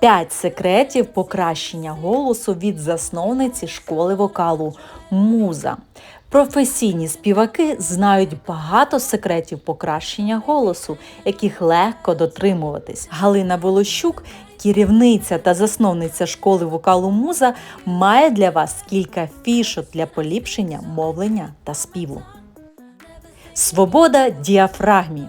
5 секретів покращення голосу від засновниці школи вокалу Муза. Професійні співаки знають багато секретів покращення голосу, яких легко дотримуватись. Галина Волощук, керівниця та засновниця школи вокалу Муза, має для вас кілька фішок для поліпшення мовлення та співу. Свобода діафрагмі.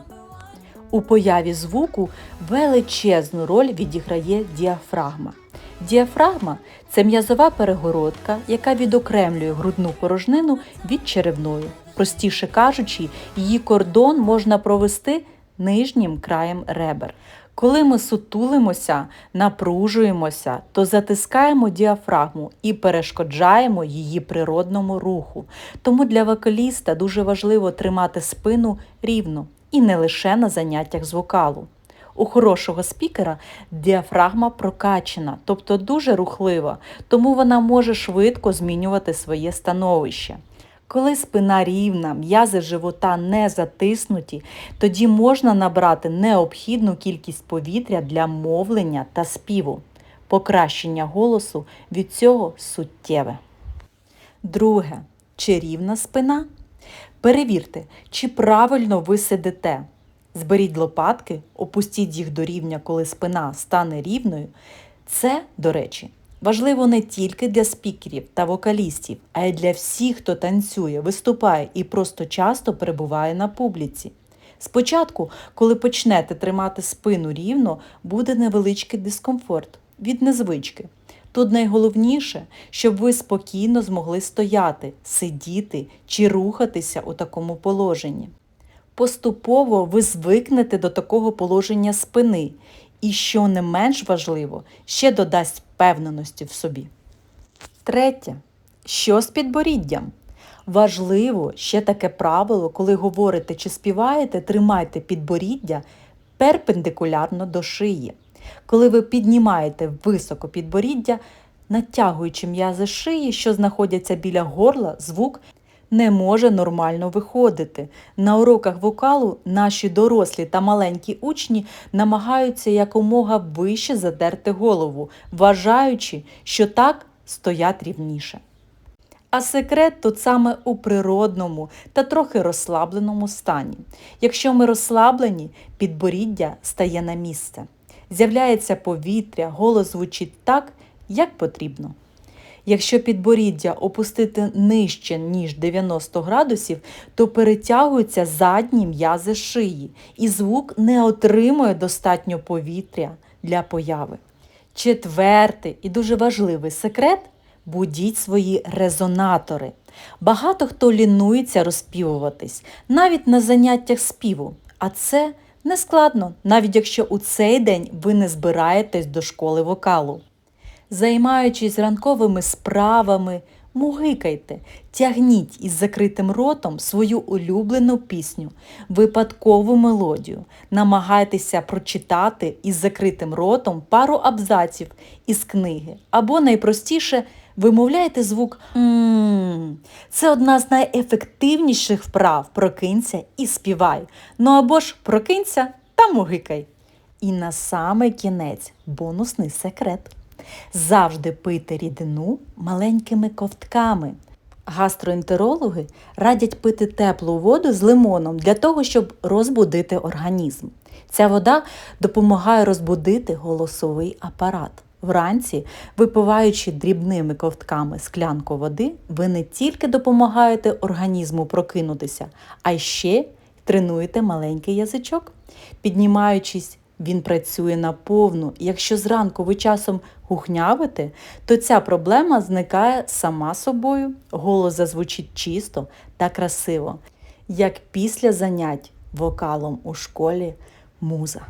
У появі звуку величезну роль відіграє діафрагма. Діафрагма це м'язова перегородка, яка відокремлює грудну порожнину від черевної. Простіше кажучи, її кордон можна провести нижнім краєм ребер. Коли ми сутулимося, напружуємося, то затискаємо діафрагму і перешкоджаємо її природному руху. Тому для вокаліста дуже важливо тримати спину рівно і не лише на заняттях з вокалу. У хорошого спікера діафрагма прокачена, тобто дуже рухлива, тому вона може швидко змінювати своє становище. Коли спина рівна, м'язи живота не затиснуті, тоді можна набрати необхідну кількість повітря для мовлення та співу. Покращення голосу від цього суттєве. Друге. Чи рівна спина? Перевірте, чи правильно ви сидите. Зберіть лопатки, опустіть їх до рівня, коли спина стане рівною. Це, до речі, важливо не тільки для спікерів та вокалістів, а й для всіх, хто танцює, виступає і просто часто перебуває на публіці. Спочатку, коли почнете тримати спину рівно, буде невеличкий дискомфорт від незвички. Тут найголовніше, щоб ви спокійно змогли стояти, сидіти чи рухатися у такому положенні. Поступово ви звикнете до такого положення спини, і, що не менш важливо, ще додасть впевненості в собі. Третє. Що з підборіддям? Важливо ще таке правило, коли говорите чи співаєте, тримайте підборіддя перпендикулярно до шиї. Коли ви піднімаєте високо підборіддя, натягуючи м'язи шиї, що знаходяться біля горла, звук не може нормально виходити. На уроках вокалу наші дорослі та маленькі учні намагаються якомога вище задерти голову, вважаючи, що так стоять рівніше. А секрет тут саме у природному та трохи розслабленому стані. Якщо ми розслаблені, підборіддя стає на місце. З'являється повітря, голос звучить так, як потрібно. Якщо підборіддя опустити нижче, ніж 90 градусів, то перетягуються задні м'язи шиї, і звук не отримує достатньо повітря для появи. Четвертий і дуже важливий секрет будіть свої резонатори. Багато хто лінується розпівуватись, навіть на заняттях співу, а це не складно, навіть якщо у цей день ви не збираєтесь до школи вокалу. Займаючись ранковими справами, мугикайте, тягніть із закритим ротом свою улюблену пісню, випадкову мелодію, намагайтеся прочитати із закритим ротом пару абзаців із книги, або найпростіше вимовляйте звук «м». Це одна з найефективніших вправ прокинься і співай. Ну або ж прокинься та мугикай. І на самий кінець бонусний секрет. Завжди пийте рідину маленькими ковтками. Гастроентерологи радять пити теплу воду з лимоном для того, щоб розбудити організм. Ця вода допомагає розбудити голосовий апарат. Вранці, випиваючи дрібними ковтками склянку води, ви не тільки допомагаєте організму прокинутися, а ще тренуєте маленький язичок. Піднімаючись він працює на повну. Якщо зранку ви часом гухнявите, то ця проблема зникає сама собою. Голос зазвучить чисто та красиво, як після занять вокалом у школі муза.